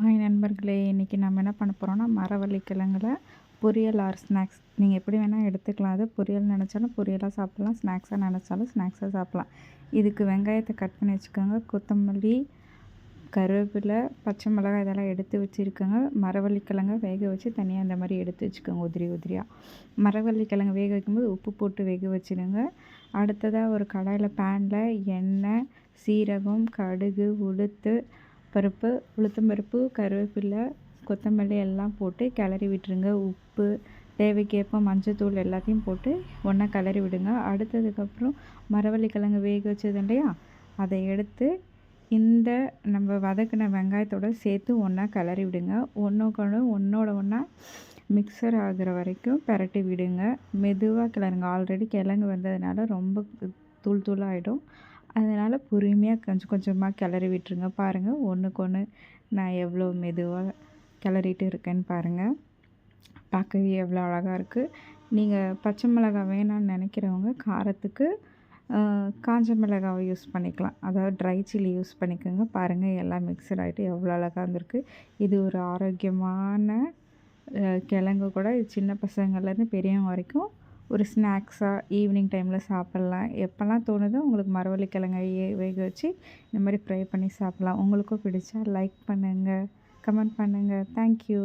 Hi நண்பர்களே. இன்றைக்கி நம்ம என்ன பண்ண போகிறோம்னா மரவள்ளி கிழங்குல பொரியல் ஆர் ஸ்நாக்ஸ் நீங்கள் எப்படி வேணால் எடுத்துக்கலாம். அது பொரியல் நினச்சாலும் பொரியலாக சாப்பிட்லாம். ஸ்நாக்ஸாக நினச்சாலும் ஸ்நாக்ஸாக சாப்பிட்லாம். இதுக்கு வெங்காயத்தை கட் பண்ணி வச்சுக்கோங்க. கொத்தமல்லி கருவேப்பிலை பச்சை மிளகாய் இதெல்லாம் எடுத்து வச்சுருக்கோங்க. மரவள்ளி கிழங்க வேக வச்சு தனியாக இந்த மாதிரி எடுத்து வச்சுக்கோங்க. உதிரி உதிரியாக மரவள்ளி கிழங்கு வேக வைக்கும்போது உப்பு போட்டு வேக வச்சுருங்க. அடுத்ததாக ஒரு கடாயில் பேனில் எண்ணெய் சீரகம் கடுகு உளுத்து பருப்பு உளுத்தம்பருப்பு கருவேப்பிலை கொத்தமல்லி எல்லாம் போட்டு கிளறி விட்டுருங்க. உப்பு தேவைக்கேற்ப மஞ்சத்தூள் எல்லாத்தையும் போட்டு ஒன்றா கிளறி விடுங்க. அடுத்ததுக்கப்புறம் மரவள்ளி கிழங்கு வேக வச்சது இல்லையா? அதை எடுத்து இந்த நம்ம வதக்கின வெங்காயத்தோடு சேர்த்து ஒன்றா கிளறி விடுங்க. ஒன்றுக்கு ஒன்றோட ஒன்றா மிக்சர் ஆகிற வரைக்கும் பரட்டி விடுங்க. மெதுவாக கிளறுங்க. ஆல்ரெடி கிழங்கு வந்ததுனால ரொம்ப தூள் தூளாகிடும் அதனால் பொறுமையாக கொஞ்சம் கொஞ்சமாக கிளறி விட்டுருங்க. பாருங்கள் ஒன்றுக்கு ஒன்று நான் எவ்வளோ மெதுவாக கிளறிட்டு இருக்கேன்னு பாருங்கள் பார்க்கவே எவ்வளோ அழகாக இருக்குது நீங்கள் பச்சை மிளகாய் வேணான்னு நினைக்கிறவங்க காரத்துக்கு காஞ்ச மிளகாவை யூஸ் பண்ணிக்கலாம். அதாவது ட்ரை சில்லி யூஸ் பண்ணிக்கோங்க. பாருங்கள் எல்லாம் மிக்சர் ஆகிட்டு எவ்வளோ அழகாக இருந்திருக்கு. இது ஒரு ஆரோக்கியமான கிழங்கு கூட. சின்ன பசங்கள்லேருந்து பெரியவங்க வரைக்கும் ஒரு ஸ்நாக்ஸாக ஈவினிங் டைமில் சாப்பிட்லாம். எப்போல்லாம் தோணுதோ உங்களுக்கு மரவள்ளி கிழங்கை வேக வச்சு இந்த மாதிரி ஃப்ரை பண்ணி சாப்பிட்லாம். உங்களுக்கும் பிடிச்சா லைக் பண்ணுங்கள் கமெண்ட் பண்ணுங்கள் தேங்க்யூ